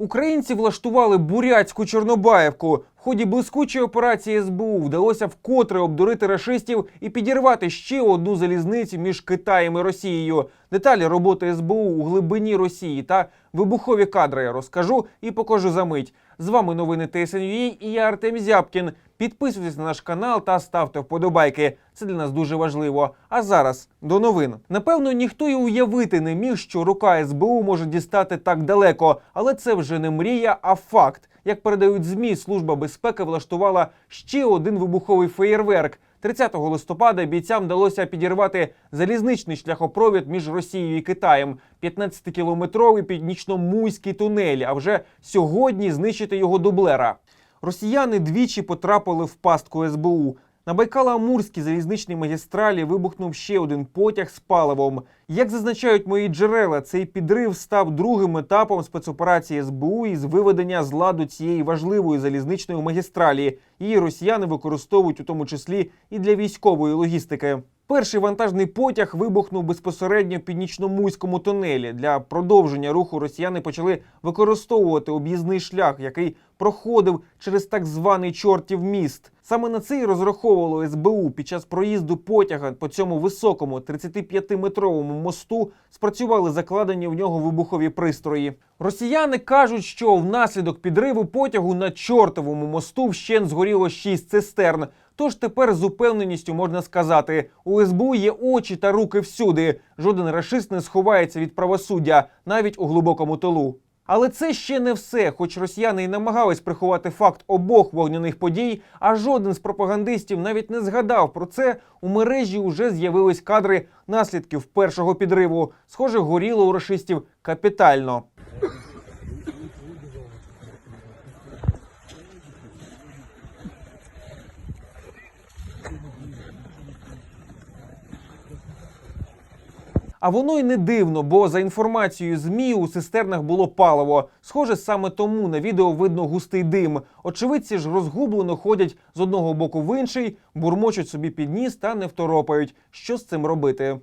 Українці влаштували бурятську Чорнобаївку. В ході блискучої операції СБУ вдалося вкотре обдурити рашистів і підірвати ще одну залізницю між Китаєм і Росією. Деталі роботи СБУ у глибині Росії та вибухові кадри я розкажу і покажу за мить. З вами новини ТСНЮА і я Артем Зябкін. Підписуйтесь на наш канал та ставте вподобайки. Це для нас дуже важливо. А зараз до новин. Напевно, ніхто й уявити не міг, що рука СБУ може дістати так далеко, але це вже не мрія, а факт. Як передають змі, служба безпеки влаштувала ще один вибуховий феєрверк. 30 листопада бійцям вдалося підірвати залізничний шляхопровід між Росією і Китаєм, 15-кілометровий північно-муйський тунель. А вже сьогодні знищити його дублера. Росіяни двічі потрапили в пастку СБУ. На Байкало-Амурській залізничній магістралі вибухнув ще один потяг з паливом. Як зазначають мої джерела, цей підрив став другим етапом спецоперації СБУ із виведення з ладу цієї важливої залізничної магістралі. Її росіяни використовують у тому числі і для військової логістики. Перший вантажний потяг вибухнув безпосередньо в північно-муйському тунелі. Для продовження руху росіяни почали використовувати об'їзний шлях, який проходив через так званий чортів міст. Саме на це й розраховувало СБУ під час проїзду потяга по цьому високому 35-метровому мосту спрацювали закладені в нього вибухові пристрої. Росіяни кажуть, що внаслідок підриву потягу на чортовому мосту вщен згоріло 6 цистерн. Тож тепер з упевненістю можна сказати: у СБУ є очі та руки всюди. Жоден рашист не сховається від правосуддя, навіть у глибокому тилу. Але це ще не все. Хоч росіяни і намагались приховати факт обох вогняних подій, а жоден з пропагандистів навіть не згадав про це. У мережі вже з'явились кадри наслідків першого підриву. Схоже, горіло у рашистів капітально. А воно й не дивно, бо за інформацією ЗМІ у цистернах було паливо. Схоже, саме тому на відео видно густий дим. Очевидці ж розгублено ходять з одного боку в інший, бурмочуть собі під ніс та не второпають. Що з цим робити?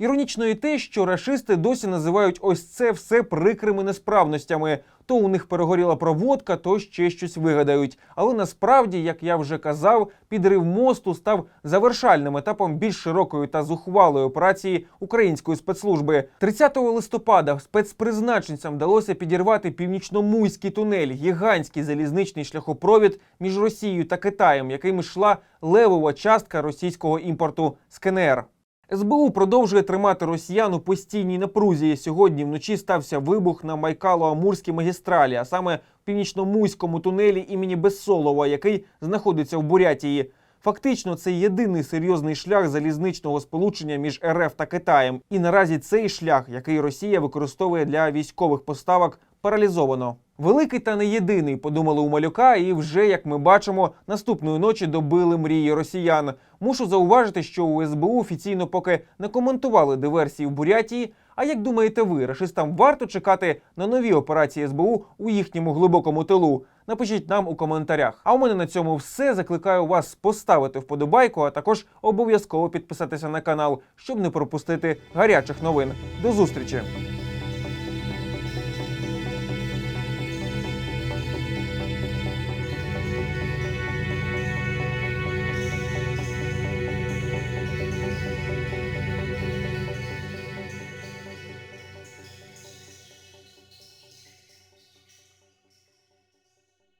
Іронічно і те, що рашисти досі називають ось це все прикрими несправностями. То у них перегоріла проводка, то ще щось вигадають. Але насправді, як я вже казав, підрив мосту став завершальним етапом більш широкої та зухвалої операції української спецслужби. 30 листопада спецпризначенцям вдалося підірвати північно-муйський тунель, гігантський залізничний шляхопровід між Росією та Китаєм, яким йшла левова частка російського імпорту з КНР. СБУ продовжує тримати росіян у постійній напрузі. Сьогодні вночі стався вибух на Майкало-Амурській магістралі, а саме в північно-муйському тунелі імені Безсолова, який знаходиться в Бурятії. Фактично, це єдиний серйозний шлях залізничного сполучення між РФ та Китаєм. І наразі цей шлях, який Росія використовує для військових поставок, паралізовано. Великий та не єдиний, подумали у малюка, і вже як ми бачимо, наступної ночі добили мрії росіян. Мушу зауважити, що у СБУ офіційно поки не коментували диверсії в Бурятії. А як думаєте ви, рашистам варто чекати на нові операції СБУ у їхньому глибокому тилу? Напишіть нам у коментарях. А у мене на цьому все. Закликаю вас поставити вподобайку, а також обов'язково підписатися на канал, щоб не пропустити гарячих новин. До зустрічі!